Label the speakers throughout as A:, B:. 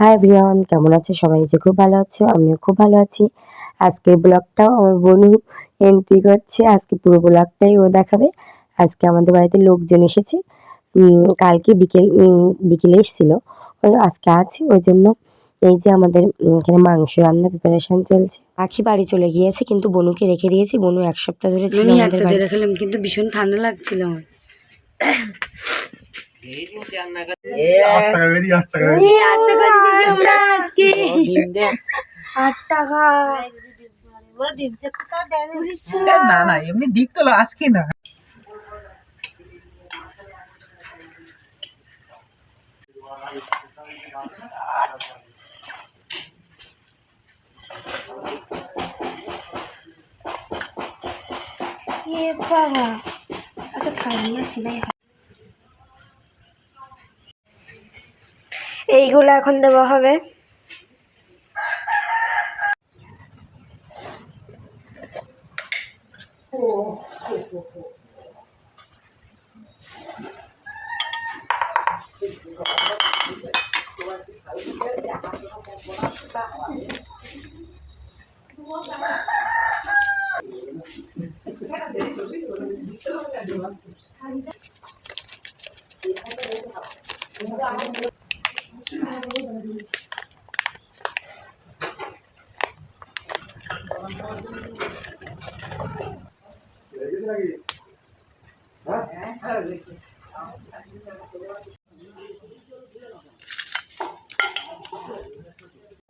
A: High Brian কেমন আছো? সবাই যে খুব ভালো আছো আমিও খুব ভালো আছি। আজকের ব্লগটাও আমার বোনু এন্ট্রি করছে আজকে পুরো ব্লগটাই ও দেখাবে। আজকে আমাদের বাড়িতে লোকজন এসেছে। কালকে বিকেল বিকেলে এসেছিল। ওই আজকে আছে ওই জন্য এই যে আমাদের এখানে মাংস রান্না প্রিপারেশন চলছে। পাখি বাড়ি চলে গিয়েছে কিন্তু বনুকে রেখে দিয়েছি। বনু এক সপ্তাহ ধরে ছিল আমাদের বাড়িতে।
B: কিন্তু ভীষণ ঠান্ডা লাগছিল আমার।
C: আট টাকা বেরিয়ে আট টাকা
B: এই আট টাকা দিয়েছি আমরা আজকে আট টাকা
C: না না এমনি দিক তো আজকে
B: এইগুলো এখন দেওয়া হবে।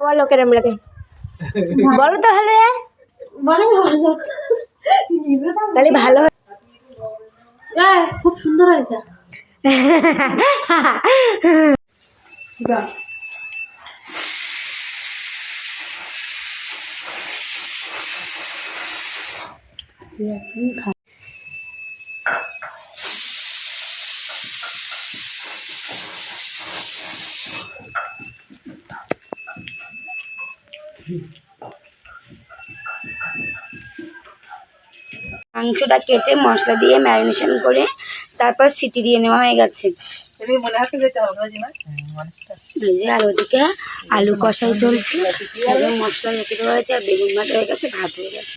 B: বলো কেরম লাগে বলো তাহলে। বলো তাহলে। ভালো
D: খুব সুন্দর হয়েছে।
B: মাংসটা কেটে মশলা দিয়ে ম্যারিনেশন করে তারপর সিটি দিয়ে নেওয়া হয়ে গেছে।
C: মনে
B: এই যে আর ওদিকে আলু কষাই চলছে। মশলা রেখে দেওয়া হয়েছে আর বেগুন ভাজা হয়ে গেছে ভাত হয়ে গেছে।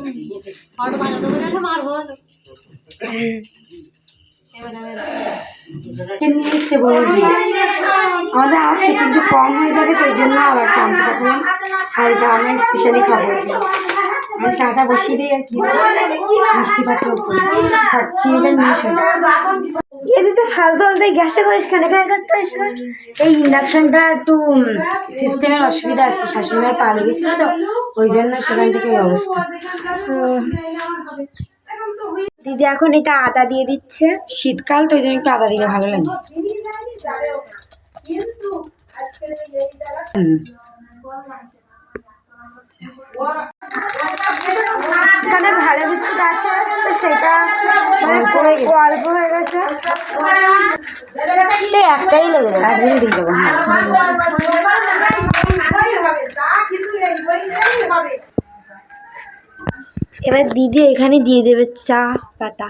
B: আমাদের আছে কিন্তু কম হয়ে যাবে তো ওই জন্য আবার টানতে পারলাম আর এটা আমরা স্পেশালি খাব আমি চাটা বসিয়ে দিই আর কি মিষ্টি পাত্র চিনিটা নিয়ে তো ফালতু ফালতু গ্যাসে করিস কেন? এখানে করতে পারিস না? এই ইন্ডাকশনটা একটু সিস্টেমের অসুবিধা আছে শাশুড়িমার পা লেগেছিল তো ওই জন্য সেখান থেকে ওই অবস্থা। দিদি এখন এটা আদা দিয়ে দিচ্ছে। শীতকাল তো ওই জন্য একটু আদা দিলে ভালো লাগে। ভালো বিস্কুট আছে তো সেটা অল্প হয়ে গেছে অল্প হয়ে গেছে একটাই লেগে যাবে একদিন দিয়ে দেবো এবার দিদি এখানে দিয়ে দেবে চা পাতা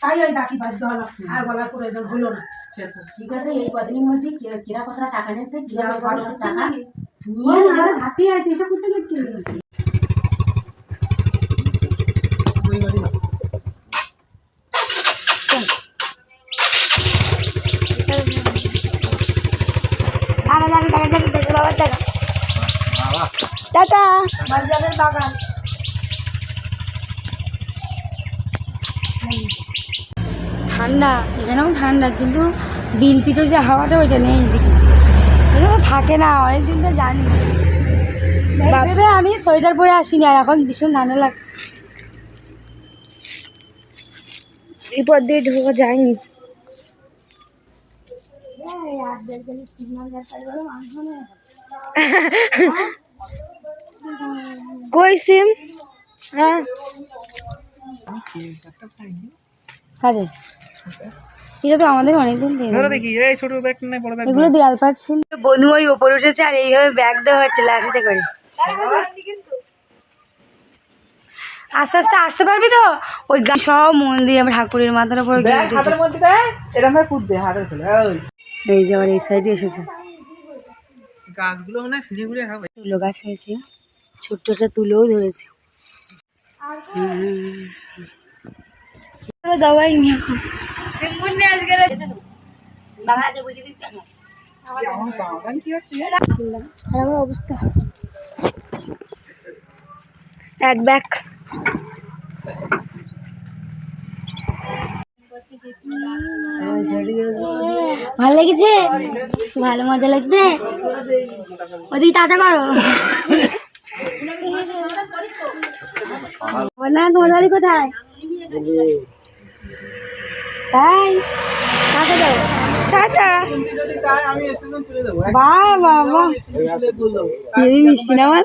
D: তাই ওই হলো আর বলার প্রয়োজন হলো না ঠিক আছে এই কদিনের মধ্যে কিরা- কতটা টাকা নিয়েছে কিরা টাকা নিয়ে হাতে করতে গেলে
B: বাজারের বাগান। ঠান্ডা এখানেও ঠান্ডা কিন্তু বিলপিটো যে হাওয়াটা ওইটা নেই এদিকে এটা তো থাকে না অনেকদিন তো জানি। ভেবে আমি সোয়েটার পরে আসিনি আর এখন ভীষণ ঠান্ডা লাগছে।
E: বিপদ দিয়ে ঢোকা যায়নি। কই সিম? হ্যাঁ।
B: এটা তো আমাদের অনেকদিন দিয়ে
C: ধরো দেখি এই ছোট ব্যাগ নাই বড় ব্যাগ
B: এগুলো দেয়াল পাচ্ছেন বনু ওই ওপরে উঠেছে আর এইভাবে ব্যাগ দেওয়া হচ্ছে লাঠিতে করে। আস্তে আস্তে আসতে পারবি তো? ওই গা সব মন্দির আমার ঠাকুরের মাথার উপর গিয়ে
C: ব্যাগ
B: উঠেছে
C: হাতের মধ্যে এরকম ভাবে পুত দে হাতের ফেলে
B: এই যে আবার এই সাইডে এসেছে।
C: গাছগুলো মানে সিঁড়ি ঘুরে
B: তুলো গাছ হয়েছে। ছোট্ট তুলেও ধরেছে। দাওয়াই
C: আমার
B: খারাপ অবস্থা।
E: এক ব্যাগ।
B: ভালো লেগেছে? ভালো মজা লাগছে? ওদিকে টাটা করো। না তোমার বাড়ি কোথায় তাই দাও
E: টাটা
B: বাহ বাবা মিষ্টি না আমার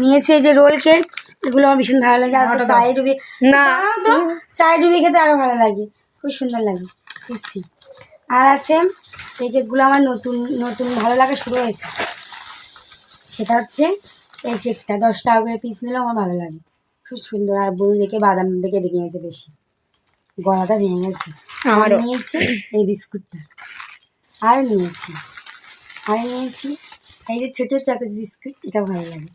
B: নিয়েছে এই যে রোল কেক এগুলো আমার ভীষণ ভালো লাগে আর চায়ে ডুবি
E: না।
B: তো চায়ে ডুবি খেতে আরও ভালো লাগে খুব সুন্দর লাগে টেস্টি। আর আছে এই কেকগুলো আমার নতুন নতুন ভালো লাগা শুরু হয়েছে। সেটা হচ্ছে এই কেকটা দশ টাকা করে পিস নিলেও আমার ভালো লাগে। খুব সুন্দর আর বড় দেখে বাদাম দেখে দেখে গেছে বেশি। গলাটা ভেঙে গেছে। আর
E: আমারও।
B: নিয়েছি এই বিস্কুটটা। আর নিয়েছি আর নিয়েছি এই যে ছোটো চাকচ বিস্কুট এটা ভালো লাগে।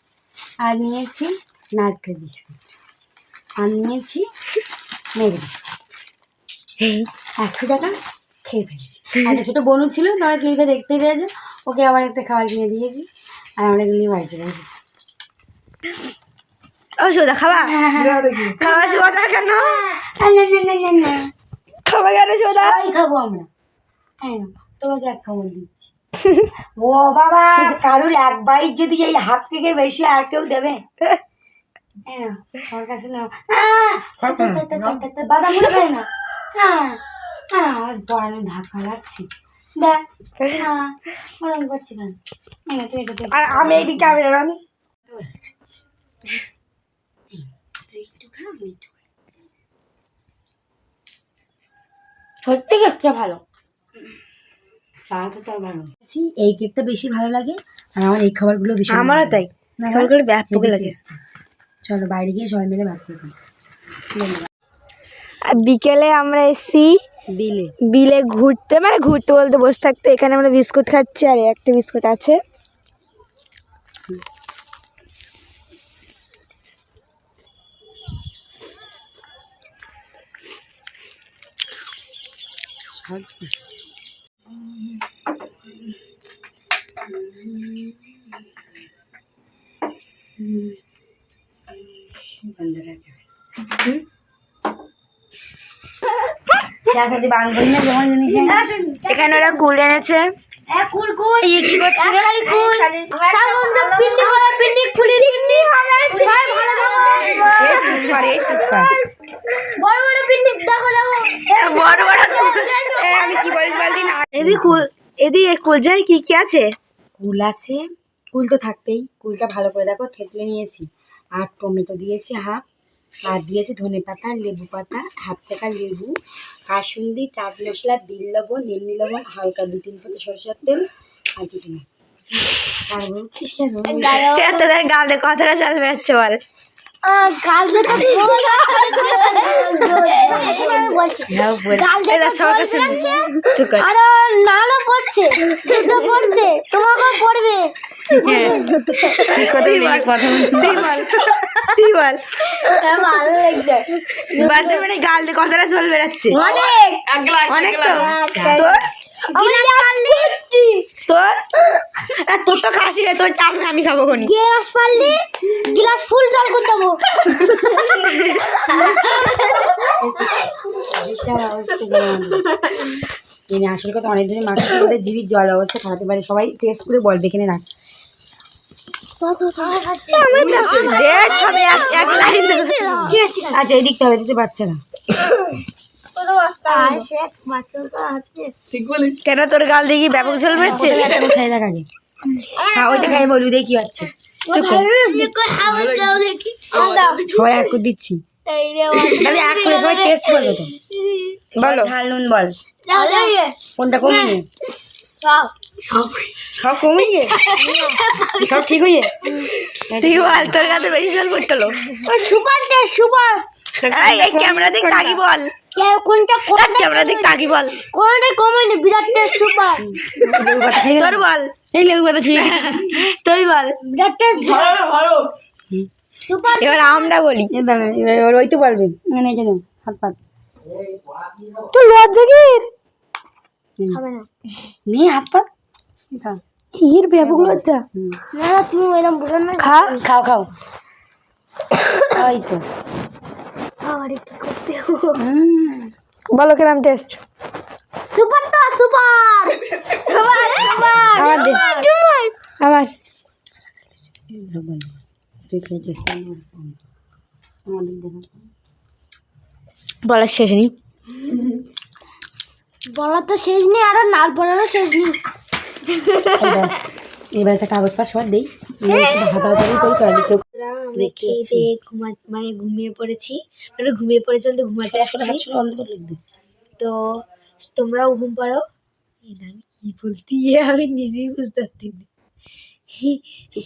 B: আর নিয়েছি নারকেল বিস্কুট। আর নিয়েছি মেঘ বিস্কুট। একশো টাকা খেয়ে ফেলেছি। একটা ছোটো বনু ছিল তোমরা ক্লিপে দেখতে পেয়েছ ওকে আবার একটা খাবার কিনে দিয়েছি আর আমরা এগুলো বাড়ি চলে গেছি
E: ও সোদা খাবা?
C: দাও দেখি।
E: খাওয়া সোদা কেন? খাবা কেন সোদা
B: খাব আমরা। হ্যাঁ তোমাকে এক খাবার দিচ্ছি। ও বাবা কারুর এক বাইট যদি এই হাফ কেকের বেশি আর কেউ দেবে? আমার কাছে নাও। বাদাম খাই না হ্যাঁ হ্যাঁ আমার পড়ানো ধাক্কা লাগছে। দেখ হ্যাঁ ওরকম করছি কেন? এই নে, তুই এটা দে।
E: আর আমি
B: আমি। সত্যি কেকটা ভালো। চা এই কেকটা বেশি ভালো লাগে আর আমার এই খাবারগুলো বেশি
E: আমারও তাই। খাবারগুলো ব্যাপক লাগে।
B: চলো বাইরে গিয়ে সবাই মিলে ভাগ করে খাই।
E: আর বিকেলে আমরা এসছি
B: বিলে।
E: বিলে ঘুরতে মানে ঘুরতে বলতে বসে থাকতে এখানে আমরা বিস্কুট খাচ্ছি আর একটা বিস্কুট আছে। কি বলিস বলতি? না। এদি কুল এদি এই কুল যায় কি কি আছে?
B: কুল আছে। কুল তো থাকবেই। কুলটা ভালো করে দেখো থেতলে নিয়েছি। আর টমেটো দিয়েছি হাফ। আর দিয়েছি ধনে পাতা লেবু পাতা হাফ চাকা লেবু। কাসুন্দি চাট মশলা দিল লবণ এমনি লবণ হালকা দু তিন ফোঁটা সরষের তেল আর কিছু না। আর বলছিস কেন?
E: তোদের গালে কথাটা চাল বেড়াচ্ছে বল। আর কর।
B: আরে নালা পড়ছে পড়ছে। ভালো লাগছে।
E: বাদ মানে গাল দিয়ে কথাটা চল বেড়াচ্ছে।
B: অনেক।
E: তোর? তোর? আর তোর তো খাসি রে তোর টান আমি খাব কোনি?
F: গ্লাস পারলি গ্লাস ফুল জল করে দেবো।
B: বিশাল অবস্থা এনে আসল কথা অনেক দিনের আমাদের জিবির জল অবস্থা খারাপ পারে সবাই টেস্ট করে বলবে এখানে রাখ
E: রেস হবে এক এক লাইন।
B: আচ্ছা হবে দিতে পারছে না।
E: কেন তোর গাল দেখি ব্যাপক বেড়ছে
B: খাই দেখ আগে। খা খাই বলবি দেখি কি হচ্ছে
F: দেখি।
B: সবাই এক করে দিচ্ছি। তাহলে এক করে সবাই টেস্ট করবে তো।
E: বলো
B: ঝাল নুন বল। কোনটা কমিয়ে? সব ঠিক হয়ে
E: তুই বল তোর গাতে বেশি ঝোল পড়তো
F: সুপার দে সুপার।
E: এই ক্যামেরা দিক তাকি বল।
F: কোনটা
E: ক্যামেরা দিক তাকি বল।
F: কোনটা কমেনি? বিরাট টেস্ট সুপার।
E: তোর বল।
B: এই লেবু কথা ঠিক
E: তুই বল।
F: বিরাট টেস্ট
G: ভালো ভালো।
F: সুপার।
E: এবার আমরা বলি।
B: এ দাঁড়া এবার ওই তো পারবে। মানে এই যে নাও, হাত পাত
E: তুই লজ্জা কি?
F: হবে না।
B: নে হাত পাত খা।
E: কির
F: না না তুমি এরকম বুঝো না।
E: খা
B: খাও খাও। ওই তো
F: আবার কি করতে
E: বলো কিরাম টেস্ট
F: সুপার তো
E: আমার বলার শেষ নেই।
F: বলার তো শেষ নেই আর নাল পড়ারও শেষ নেই।
B: এবার একটা কাগজ পাশ সবার দিই হাতাহাতি করি তাহলে কেউ
F: আমরা খেয়ে ঘুমা মানে ঘুমিয়ে পড়েছি। মানে ঘুমিয়ে পড়েছি বলতে ঘুমাতে আসছি। তো তোমরাও ঘুম পাড়ো। আমি কি বলতে আমি নিজেই বুঝতে পারছি।